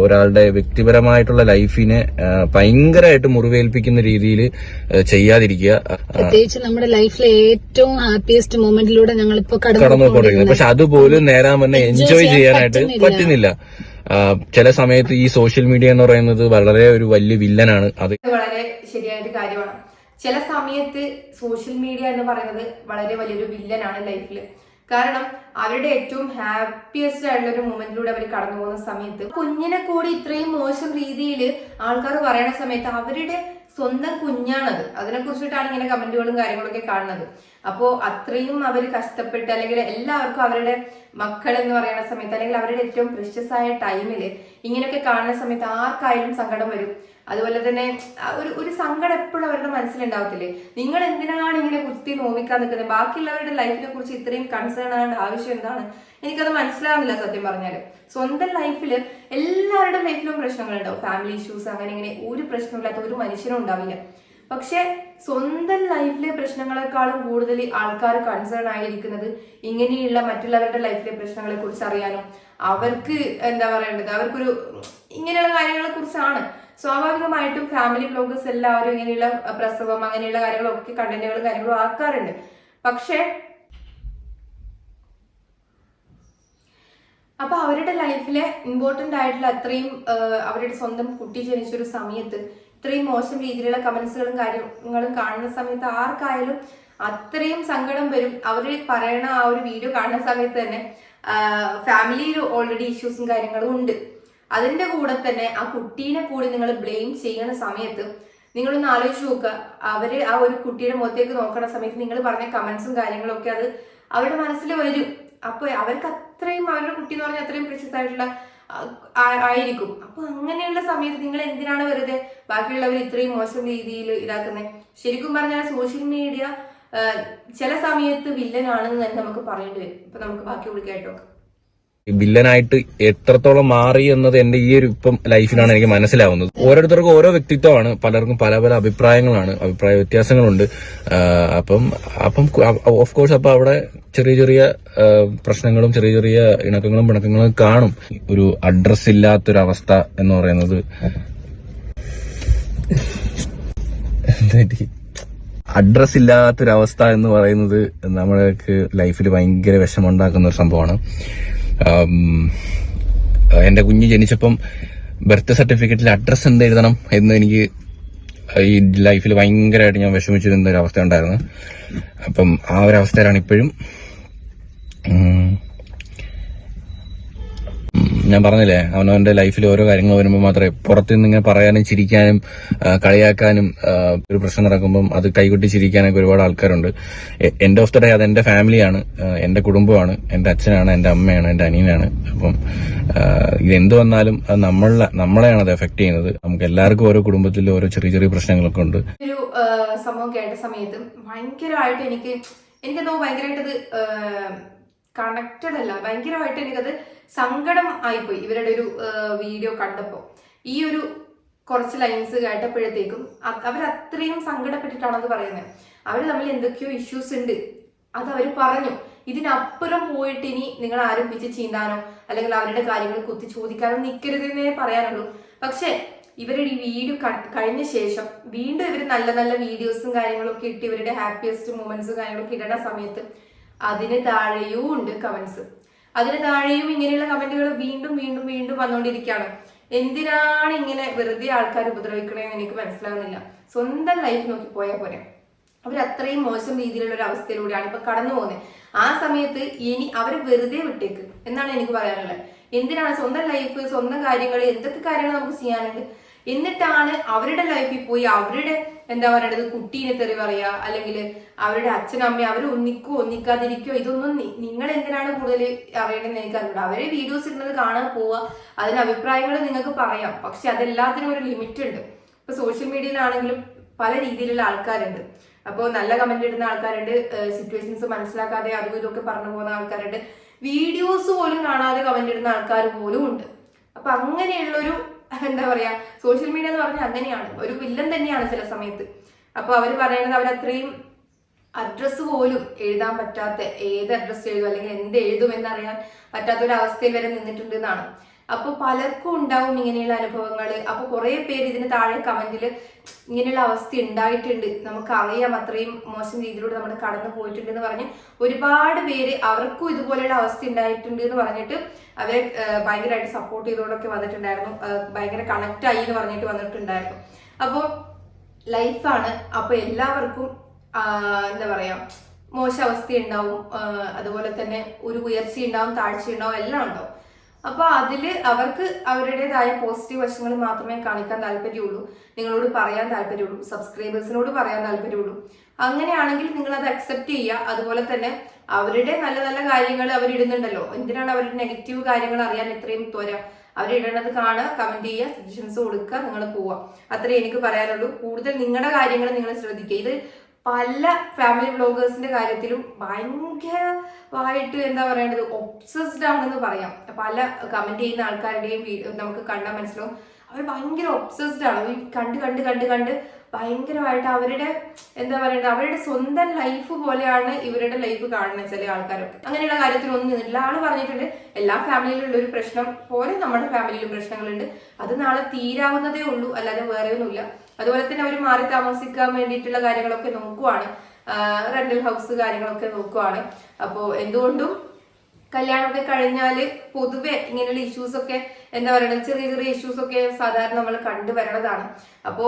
ഒരാളുടെ വ്യക്തിപരമായിട്ടുള്ള ലൈഫിനെ ഭയങ്കരമായിട്ട് മുറിവേൽപ്പിക്കുന്ന രീതിയിൽ ചെയ്യാതിരിക്കുക.
പ്രത്യേകിച്ച് നമ്മുടെ ലൈഫിലെ ഏറ്റവും ഹാപ്പിയസ്റ്റ് മൊമെന്റിലൂടെ കടന്നു
കടന്നുപോയിക്കൊണ്ടിരിക്കുന്നത്. പക്ഷെ അതുപോലും നേരാൻ എൻജോയ് ചെയ്യാനായിട്ട്
പറ്റുന്നില്ല.
ചില സമയത്ത് ഈ സോഷ്യൽ മീഡിയ എന്ന് പറയുന്നത് വളരെ ഒരു വലിയ വില്ലനാണ്. അത്
വളരെ ശരിയായ കാര്യമാണ്. ചില സമയത്ത് സോഷ്യൽ മീഡിയ എന്ന് പറയുന്നത് വളരെ വലിയൊരു വില്ലനാണ് ലൈഫിൽ കാരണം അവരുടെ ഏറ്റവും ഹാപ്പിയസ്റ്റ് ആയിട്ടുള്ള ഒരു മൊമെന്റിലൂടെ അവർ കടന്നു പോകുന്ന സമയത്ത് കുഞ്ഞിനെ കൂടി ഇത്രയും മോശം രീതിയിൽ ആൾക്കാർ പറയുന്ന സമയത്ത് അവരുടെ സ്വന്തം കുഞ്ഞാണത്. അതിനെ കുറിച്ചിട്ടാണ് ഇങ്ങനെ കമന്റുകളും കാര്യങ്ങളൊക്കെ കാണുന്നത്. അപ്പോ അത്രയും അവർ കഷ്ടപ്പെട്ട് അല്ലെങ്കിൽ എല്ലാവർക്കും അവരുടെ മക്കൾ എന്ന് പറയുന്ന സമയത്ത് അല്ലെങ്കിൽ അവരുടെ ഏറ്റവും പ്രഷ്യസ് ആയ ടൈമിൽ ഇങ്ങനെയൊക്കെ കാണുന്ന സമയത്ത് ആർക്കായാലും സങ്കടം വരും. അതുപോലെ തന്നെ ഒരു ഒരു സങ്കടം എപ്പോഴും അവരുടെ മനസ്സിലുണ്ടാവത്തില്ലേ? നിങ്ങൾ എന്തിനാണ് ഇങ്ങനെ കുത്തി നോവിക്കാൻ നിൽക്കുന്നത്? ബാക്കിയുള്ളവരുടെ ലൈഫിനെ കുറിച്ച് ഇത്രയും കൺസേൺ ആവേണ്ട ആവശ്യം എന്താണ്? എനിക്കത് മനസ്സിലാവുന്നില്ല സത്യം പറഞ്ഞാൽ സ്വന്തം ലൈഫിൽ എല്ലാവരുടെ ലൈഫിലും പ്രശ്നങ്ങളുണ്ടാവും. ഫാമിലി ഇഷ്യൂസ് അങ്ങനെ ഇങ്ങനെ ഒരു പ്രശ്നമില്ലാത്ത ഒരു മനുഷ്യനും ഉണ്ടാവില്ല. പക്ഷെ സ്വന്തം ലൈഫിലെ പ്രശ്നങ്ങളെക്കാളും കൂടുതൽ ആൾക്കാർ കൺസേൺ ആയിരിക്കുന്നത് ഇങ്ങനെയുള്ള മറ്റുള്ളവരുടെ ലൈഫിലെ പ്രശ്നങ്ങളെ കുറിച്ച് അറിയാനും അവർക്ക് എന്താ പറയേണ്ടത്? അവർക്കൊരു ഇങ്ങനെയുള്ള കാര്യങ്ങളെ കുറിച്ചാണ് സ്വാഭാവികമായിട്ടും ഫാമിലി ബ്ലോഗേഴ്സ് എല്ലാവരും ഇങ്ങനെയുള്ള പ്രസവം അങ്ങനെയുള്ള കാര്യങ്ങളൊക്കെ കണ്ടന്റുകളും കാര്യങ്ങളും ആക്കാറുണ്ട്. പക്ഷേ അപ്പൊ അവരുടെ ലൈഫിലെ ഇമ്പോർട്ടന്റ് ആയിട്ടുള്ള അത്രയും അവരുടെ സ്വന്തം കുട്ടി ജനിച്ചൊരു സമയത്ത് ഇത്രയും മോശം രീതിയിലുള്ള കമന്റ്സുകളും കാര്യങ്ങളും കാണുന്ന സമയത്ത് ആർക്കായാലും അത്രയും സങ്കടം വരും. അവർ പറയണ ആ ഒരു വീഡിയോ കാണുന്ന സമയത്ത് തന്നെ ഫാമിലിയിൽ ഓൾറെഡി ഇഷ്യൂസും കാര്യങ്ങളും ഉണ്ട്. അതിന്റെ കൂടെ തന്നെ ആ കുട്ടീനെ കൂടി നിങ്ങൾ ബ്ലെയിം ചെയ്യുന്ന സമയത്ത് നിങ്ങളൊന്ന് ആലോചിച്ച് നോക്കുക അവർ ആ ഒരു കുട്ടിയുടെ മുഖത്തേക്ക് നോക്കുന്ന സമയത്ത് നിങ്ങൾ പറഞ്ഞ കമന്റ്സും കാര്യങ്ങളും ഒക്കെ അത് അവരുടെ മനസ്സിൽ വരും. അപ്പോൾ അവർക്ക് അത്രയും അവരുടെ കുട്ടി എന്ന് പറഞ്ഞാൽ അത്രയും പ്രശസ്ത ആയിട്ടുള്ള ആ- ആയിരിക്കും. അപ്പൊ അങ്ങനെയുള്ള സമയത്ത് നിങ്ങൾ എന്തിനാണ് വെറുതെ ബാക്കിയുള്ളവർ ഇത്രയും മോശം രീതിയിൽ ഇതാക്കുന്നത് ശരിക്കും പറഞ്ഞാൽ സോഷ്യൽ മീഡിയ ചില സമയത്ത് വില്ലനാണെന്ന് തന്നെ നമുക്ക് പറയേണ്ടി വരും. ഇപ്പൊ നമുക്ക് ബാക്കി വിളിക്കാട്ടോ
വില്ലനായിട്ട് എത്രത്തോളം മാറി എന്നത് എന്റെ ഈ ഒരു ഇപ്പം ലൈഫിലാണ് എനിക്ക് മനസ്സിലാവുന്നത്. ഓരോരുത്തർക്കും ഓരോ വ്യക്തിത്വമാണ്. പലർക്കും പല പല അഭിപ്രായങ്ങളാണ്. അഭിപ്രായ വ്യത്യാസങ്ങളുണ്ട്. അപ്പം അപ്പം ഓഫ് കോഴ്സ് അപ്പൊ അവിടെ ചെറിയ ചെറിയ പ്രശ്നങ്ങളും ചെറിയ ചെറിയ ഇണക്കങ്ങളും പിണക്കങ്ങളും കാണും. ഒരു അഡ്രസ് ഇല്ലാത്തൊരവസ്ഥ എന്ന് പറയുന്നത്. അഡ്രസ് ഇല്ലാത്തൊരവസ്ഥ എന്ന് പറയുന്നത് നമ്മൾക്ക് ലൈഫിൽ ഭയങ്കര വിഷമമുണ്ടാക്കുന്ന ഒരു സംഭവമാണ്. ആം, എന്റെ കുഞ്ഞ് ജനിച്ചപ്പം ബർത്ത് സർട്ടിഫിക്കറ്റിൽ അഡ്രസ്സ് എന്ത് എഴുതണം എന്ന് എനിക്ക് ഈ ലൈഫിൽ ഭയങ്കരമായിട്ട് ഞാൻ വിഷമിച്ചിരുന്ന ഒരു അവസ്ഥ ഉണ്ടായിരുന്നു. അപ്പം ആ ഒരു അവസ്ഥയിലാണ് ഇപ്പോഴും. ഞാൻ പറഞ്ഞില്ലേ അവനവന്റെ ലൈഫിൽ ഓരോ കാര്യങ്ങൾ വരുമ്പോൾ മാത്രമേ പുറത്തു നിന്ന് ഇങ്ങനെ പറയാനും ചിരിക്കാനും കളിയാക്കാനും ഒരു പ്രശ്നം നടക്കുമ്പം അത് കൈകൊട്ടി ചിരിക്കാനൊക്കെ ഒരുപാട് ആൾക്കാരുണ്ട്. എൻഡ് ഓഫ് ദ ഡേ അത് എന്റെ ഫാമിലിയാണ് എന്റെ കുടുംബമാണ് എന്റെ അച്ഛനാണ് എന്റെ അമ്മയാണ് എന്റെ അനിയനാണ്. അപ്പം ഇതെന്ത് വന്നാലും അത് നമ്മളെ നമ്മളെയാണ് അത് എഫക്ട് ചെയ്യുന്നത്. നമുക്ക് എല്ലാവർക്കും ഓരോ കുടുംബത്തിൽ ഓരോ ചെറിയ ചെറിയ പ്രശ്നങ്ങളൊക്കെ ഉണ്ട്.
ഒരു സംഭവം കേട്ട സമയത്ത് ഭയങ്കരമായിട്ട് എനിക്ക് എനിക്കെന്തോ ഭയങ്കരമായിട്ട് അത് കണക്റ്റഡ് അല്ല. ഭയങ്കരമായിട്ട് എനിക്കത് സങ്കടം ആയിപ്പോയി ഇവരുടെ ഒരു വീഡിയോ കണ്ടപ്പോൾ ഈ ഒരു കുറച്ച് ലൈൻസ് കേട്ടപ്പോഴത്തേക്കും അവർ അത്രയും സങ്കടപ്പെട്ടിട്ടാണെന്ന് അത് പറയുന്നത് അവർ തമ്മിൽ എന്തൊക്കെയോ ഇഷ്യൂസ് ഉണ്ട്. അത് അവർ പറഞ്ഞു. ഇതിനപ്പുറം പോയിട്ട് ഇനി നിങ്ങൾ ആരും പിച്ച് ചീന്താനോ അല്ലെങ്കിൽ അവരുടെ കാര്യങ്ങൾ കുത്തി ചോദിക്കാനോ നിൽക്കരുതെന്നേ പറയാനുള്ളൂ. പക്ഷേ ഇവരുടെ ഈ വീഡിയോ കഴിഞ്ഞ ശേഷം വീണ്ടും ഇവർ നല്ല നല്ല വീഡിയോസും കാര്യങ്ങളൊക്കെ ഇട്ട് ഇവരുടെ ഹാപ്പിയസ്റ്റ് മൂമെന്റ്സും കാര്യങ്ങളൊക്കെ ഇടുന്ന സമയത്ത് അതിന് താഴെയും ഉണ്ട് കമന്റ്സ് അതിന് താഴെയും ഇങ്ങനെയുള്ള കമന്റുകൾ വീണ്ടും വീണ്ടും വീണ്ടും വന്നുകൊണ്ടിരിക്കുകയാണ് എന്തിനാണ് ഇങ്ങനെ വെറുതെ ആൾക്കാർ ഉപദ്രവിക്കണേന്ന് എനിക്ക് മനസ്സിലാവുന്നില്ല. സ്വന്തം ലൈഫ് നോക്കി പോയാൽ അവർ അത്രയും മോശം രീതിയിലുള്ള ഒരു അവസ്ഥയിലൂടെയാണ് ഇപ്പൊ കടന്നു പോകുന്നത് ആ സമയത്ത് ഇനി അവരെ വെറുതെ വിട്ടേക്ക് എന്നാണ് എനിക്ക് പറയാനുള്ളത്. എന്തിനാണ് സ്വന്തം ലൈഫ് സ്വന്തം കാര്യങ്ങൾ എന്തൊക്കെ കാര്യങ്ങൾ നമുക്ക് ചെയ്യാനുണ്ട്? എന്നിട്ടാണ് അവരുടെ ലൈഫിൽ പോയി അവരുടെ എന്താ പറയണത് കുട്ടീനെ തെറി പറയുക അല്ലെങ്കിൽ അവരുടെ അച്ഛനമ്മ അവർ ഒന്നിക്കോ ഒന്നിക്കാതിരിക്കോ ഇതൊന്നും നിങ്ങൾ എന്തിനാണ് കൂടുതൽ അറിയണമെന്ന് എനിക്ക് അറിയില്ല അവരെ വീഡിയോസ് ഇടുന്നത് കാണാൻ പോവുക അതിന് അഭിപ്രായങ്ങൾ നിങ്ങൾക്ക് പറയാം. പക്ഷെ അതെല്ലാത്തിനും ഒരു ലിമിറ്റ് ഉണ്ട്. ഇപ്പൊ സോഷ്യൽ മീഡിയയിലാണെങ്കിലും പല രീതിയിലുള്ള ആൾക്കാരുണ്ട്. അപ്പോൾ നല്ല കമന്റ് ഇടുന്ന ആൾക്കാരുണ്ട് സിറ്റുവേഷൻസ് മനസ്സിലാക്കാതെ അതും ഇതൊക്കെ പറഞ്ഞു പോകുന്ന ആൾക്കാരുണ്ട്. വീഡിയോസ് പോലും കാണാതെ കമന്റ് ഇടുന്ന ആൾക്കാർ പോലും ഉണ്ട്. അപ്പൊ അങ്ങനെയുള്ളൊരു എന്താ പറയാ സോഷ്യൽ മീഡിയ എന്ന് പറഞ്ഞാൽ അങ്ങനെയാണ്. ഒരു വില്ലൻ തന്നെയാണ് ചില സമയത്ത്. അപ്പൊ അവർ പറയുന്നത് അവരത്രയും അഡ്രസ്സ് പോലും എഴുതാൻ പറ്റാത്ത ഏത് അഡ്രസ്സ് എഴുതും അല്ലെങ്കിൽ എന്ത് എഴുതും എന്നറിയാൻ പറ്റാത്ത ഒരു അവസ്ഥയിൽ വരെ നിന്നിട്ടുണ്ട് എന്നാണ്. അപ്പൊ പലർക്കും ഉണ്ടാവും ഇങ്ങനെയുള്ള അനുഭവങ്ങൾ അപ്പൊ കുറെ പേര് ഇതിന് താഴെ കമന്റിൽ ഇങ്ങനെയുള്ള അവസ്ഥ ഉണ്ടായിട്ടുണ്ട്. നമുക്ക് അറിയാം അത്രയും മോശം രീതിയിലൂടെ നമ്മൾ കടന്നു പോയിട്ടുണ്ട് എന്ന് പറഞ്ഞ് ഒരുപാട് പേര് അവർക്കും ഇതുപോലെയുള്ള അവസ്ഥ ഉണ്ടായിട്ടുണ്ട് എന്ന് പറഞ്ഞിട്ട് അവരെ ഭയങ്കരമായിട്ട് സപ്പോർട്ട് ചെയ്തുകൊണ്ടൊക്കെ വന്നിട്ടുണ്ടായിരുന്നു. ഭയങ്കര കണക്ട് ആയി എന്ന് പറഞ്ഞിട്ട് വന്നിട്ടുണ്ടായിരുന്നു. അപ്പോൾ ലൈഫാണ് അപ്പൊ എല്ലാവർക്കും എന്താ പറയാ മോശം അവസ്ഥ ഉണ്ടാവും. അതുപോലെ തന്നെ ഒരു ഉയർച്ച ഉണ്ടാവും താഴ്ച ഉണ്ടാവും എല്ലാം ഉണ്ടാവും. അപ്പൊ അതിൽ അവർക്ക് അവരുടേതായ പോസിറ്റീവ് വശങ്ങൾ മാത്രമേ കാണിക്കാൻ താല്പര്യമുള്ളൂ. നിങ്ങളോട് പറയാൻ താല്പര്യമുള്ളൂ. സബ്സ്ക്രൈബേഴ്സിനോട് പറയാൻ താല്പര്യമുള്ളൂ. അങ്ങനെയാണെങ്കിൽ നിങ്ങൾ അത് അക്സെപ്റ്റ് ചെയ്യുക. അതുപോലെ തന്നെ അവരുടെ നല്ല നല്ല കാര്യങ്ങൾ അവരിടുന്നുണ്ടല്ലോ. എന്തിനാണ് അവരുടെ നെഗറ്റീവ് കാര്യങ്ങൾ അറിയാൻ ഇത്രയും ത്വര? അവരിടണത് കാണുക കമന്റ് ചെയ്യുക സജഷൻസ് കൊടുക്കുക നിങ്ങൾ പോവുക. അത്രേ എനിക്ക് പറയാനുള്ളൂ. കൂടുതൽ നിങ്ങളുടെ കാര്യങ്ങൾ നിങ്ങൾ ശ്രദ്ധിക്കുക. ഇത് പല ഫാമിലി വ്ളോഗേഴ്സിന്റെ കാര്യത്തിലും ഭയങ്കരമായിട്ട് എന്താ പറയേണ്ടത് ഒബ്സസ്ഡ് ആണെന്ന് പറയാം. പല കമന്റ് ചെയ്യുന്ന ആൾക്കാരുടെയും നമുക്ക് കണ്ടാൽ മനസ്സിലാവും. അവർ ഭയങ്കര ഒബ്സസ്ഡ് ആണ്. കണ്ട് കണ്ട് കണ്ട് കണ്ട് ഭയങ്കരമായിട്ട് അവരുടെ എന്താ പറയേണ്ടത് അവരുടെ സ്വന്തം ലൈഫ് പോലെയാണ് ഇവരുടെ ലൈഫ് കാണുന്നത് ചില ആൾക്കാരൊക്കെ അങ്ങനെയുള്ള കാര്യത്തിലൊന്നും ഇല്ല. ആൾ പറഞ്ഞിട്ടുണ്ട് എല്ലാ ഫാമിലിയിലുള്ള ഒരു പ്രശ്നം പോലെ നമ്മുടെ ഫാമിലിയിലും പ്രശ്നങ്ങളുണ്ട്. അത് നാളെ തീരാവുന്നതേ ഉള്ളൂ അല്ലാതെ വേറെ ഒന്നുമില്ല അതുപോലെ തന്നെ അവർ മാറി താമസിക്കാൻ വേണ്ടിയിട്ടുള്ള കാര്യങ്ങളൊക്കെ നോക്കുവാണ്. റെന്റൽ ഹൗസ് കാര്യങ്ങളൊക്കെ നോക്കുവാണ്. അപ്പോൾ എന്തുകൊണ്ടും കല്യാണമൊക്കെ കഴിഞ്ഞാൽ പൊതുവെ ഇങ്ങനെയുള്ള ഇഷ്യൂസ് ഒക്കെ എന്താ പറയുക ചെറിയ ചെറിയ ഇഷ്യൂസ് ഒക്കെ സാധാരണ നമ്മൾ കണ്ടുവരണതാണ് അപ്പോ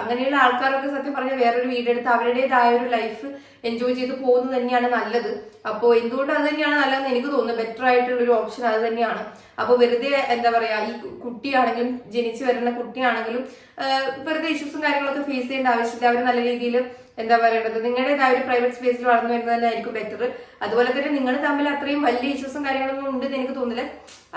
അങ്ങനെയുള്ള ആൾക്കാരൊക്കെ സത്യം പറഞ്ഞാൽ വേറൊരു വീടെടുത്ത് അവരുടേതായ ഒരു ലൈഫ് എൻജോയ് ചെയ്ത് പോകുന്നത് തന്നെയാണ് നല്ലത്. അപ്പോ എന്തുകൊണ്ട് അത് തന്നെയാണ് നല്ലതെന്ന് എനിക്ക് തോന്നുന്നു. ബെറ്റർ ആയിട്ടുള്ള ഒരു ഓപ്ഷൻ അത് തന്നെയാണ്. അപ്പോൾ വെറുതെ എന്താ പറയാ ഈ കുട്ടിയാണെങ്കിലും ജനിച്ചു വരുന്ന കുട്ടിയാണെങ്കിലും വെറുതെ ഇഷ്യൂസും കാര്യങ്ങളൊക്കെ ഫേസ് ചെയ്യേണ്ട ആവശ്യമില്ല. അവർ നല്ല രീതിയിൽ എന്താ പറയേണ്ടത്? നിങ്ങളുടേതായ ഒരു പ്രൈവറ്റ് സ്പേസിൽ വളർന്നു വരുന്നത് തന്നെയായിരിക്കും ബെറ്റർ അതുപോലെ തന്നെ നിങ്ങൾ തമ്മിൽ അത്രയും വലിയ ഇഷ്യൂസും കാര്യങ്ങളൊന്നും ഉണ്ട് എന്ന് എനിക്ക് തോന്നില്ല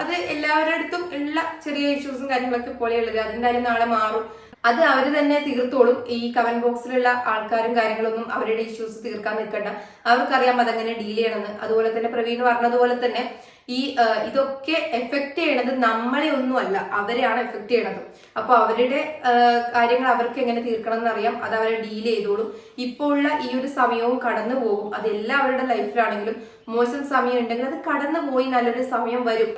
അത് എല്ലാവരുടെ അടുത്തും ഉള്ള ചെറിയ ഇഷ്യൂസും കാര്യങ്ങളൊക്കെ പോലെയുള്ളത് അതെന്തായാലും നാളെ മാറും. അത് അവർ തന്നെ തീർത്തോളും. ഈ കമന്റ് ബോക്സിലുള്ള ആൾക്കാരും കാര്യങ്ങളൊന്നും അവരുടെ ഇഷ്യൂസ് തീർക്കാൻ നിൽക്കണ്ട. അവർക്കറിയാം അതെങ്ങനെ ഡീൽ ചെയ്യണമെന്ന്. അതുപോലെ തന്നെ പ്രവീൺ പറഞ്ഞതുപോലെ തന്നെ ഈ ഇതൊക്കെ എഫക്റ്റ് ചെയ്യണത് നമ്മളെ ഒന്നുമല്ല അവരെയാണ് എഫക്ട് ചെയ്യണത്. അപ്പൊ അവരുടെ കാര്യങ്ങൾ അവർക്ക് എങ്ങനെ തീർക്കണം എന്നറിയാം അത് അവരെ ഡീൽ ചെയ്തോളും. ഇപ്പോൾ ഉള്ള ഈ ഒരു സമയവും കടന്നു പോകും. അത് എല്ലാവരുടെ ലൈഫിലാണെങ്കിലും മോശം സമയം ഉണ്ടെങ്കിൽ അത് കടന്നു പോയി നല്ലൊരു സമയം വരും.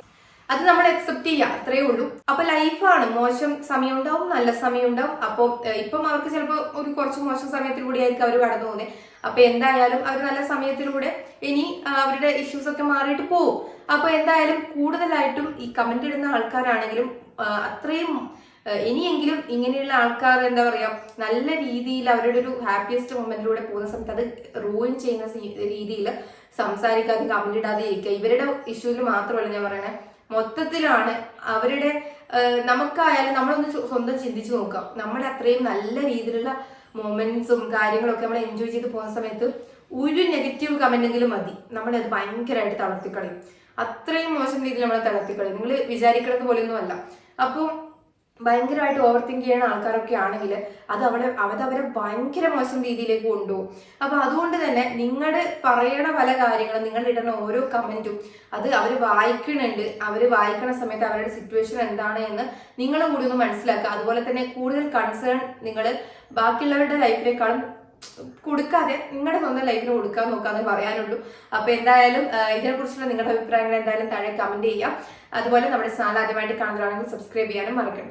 അത് നമ്മൾ അക്സെപ്റ്റ് ചെയ്യാം അത്രേ ഉള്ളൂ. അപ്പൊ ലൈഫാണ് മോശം സമയം ഉണ്ടാവും നല്ല സമയം ഉണ്ടാവും. അപ്പോൾ ഇപ്പം അവർക്ക് ചിലപ്പോൾ ഒരു കുറച്ച് മോശം സമയത്തിൽ കൂടി ആയിരിക്കും അവർ കടന്നു പോകുന്നത് അപ്പൊ എന്തായാലും അവർ നല്ല സമയത്തിലൂടെ ഇനി അവരുടെ ഇഷ്യൂസ് ഒക്കെ മാറിയിട്ട് പോകും അപ്പൊ എന്തായാലും കൂടുതലായിട്ടും ഈ കമന്റ് ഇടുന്ന ആൾക്കാരാണെങ്കിലും അത്രയും ഇനിയെങ്കിലും ഇങ്ങനെയുള്ള ആൾക്കാർ എന്താ പറയാ നല്ല രീതിയിൽ അവരുടെ ഒരു ഹാപ്പിയസ്റ്റ് മൊമെന്റിലൂടെ പോകുന്ന സമയത്ത് അത് റൂയിൻ ചെയ്യുന്ന രീതിയിൽ സംസാരിക്കാതെ കമന്റ് ഇടാതെ ഇരിക്കുക. ഇവരുടെ ഇഷ്യൂവിൽ മാത്രമല്ല ഞാൻ പറയണേ. മൊത്തത്തിലാണ് അവരുടെ നമുക്കായാലും നമ്മളൊന്ന് സ്വന്തം ചിന്തിച്ചു നോക്കാം. നമ്മുടെ അത്രയും നല്ല രീതിയിലുള്ള മൊമെന്റ്സും കാര്യങ്ങളൊക്കെ നമ്മൾ എൻജോയ് ചെയ്ത് പോകുന്ന സമയത്ത് ഒരു നെഗറ്റീവ് കമന്റെങ്കിലും മതി. നമ്മളത് ഭയങ്കരമായിട്ട് തളർത്തിക്കളയും. അത്രയും മോശം രീതിയിൽ നമ്മളെ തളർത്തിക്കളയും. നിങ്ങൾ വിചാരിക്കുന്നത് പോലെയൊന്നും അല്ല. അപ്പോൾ ഭയങ്കരമായിട്ട് ഓവർ തിങ്ക് ചെയ്യുന്ന ആൾക്കാരൊക്കെ ആണെങ്കിൽ അത് അവിടെ അവരവരെ അവരെ ഭയങ്കര മോശം രീതിയിലേക്ക് കൊണ്ടുപോകും. അപ്പൊ അതുകൊണ്ട് തന്നെ നിങ്ങൾ പറയണ പല കാര്യങ്ങളും നിങ്ങൾ ഇടുന്ന ഓരോ കമന്റും അത് അവർ വായിക്കണുണ്ട് അവർ വായിക്കണ സമയത്ത് അവരുടെ സിറ്റുവേഷൻ എന്താണ് എന്ന് നിങ്ങൾ കൂടി ഒന്ന് മനസ്സിലാക്കുക. അതുപോലെ തന്നെ കൂടുതൽ കൺസേൺ നിങ്ങൾ ബാക്കിയുള്ളവരുടെ ലൈഫിനേക്കാളും കൊടുക്കാതെ നിങ്ങളുടെ സ്വന്തം ലൈഫിന് കൊടുക്കാൻ നോക്കാന്ന് പറയാനുള്ളൂ. അപ്പൊ എന്തായാലും ഇതിനെ ഇതിനെക്കുറിച്ചുള്ള നിങ്ങളുടെ അഭിപ്രായങ്ങൾ എന്തായാലും താഴെ കമന്റ് ചെയ്യാം. അതുപോലെ നമ്മുടെ ചാനൽ ആദ്യമായിട്ട് കാണുന്നതാണെങ്കിൽ സബ്സ്ക്രൈബ് ചെയ്യാനും മറക്കണ്ട.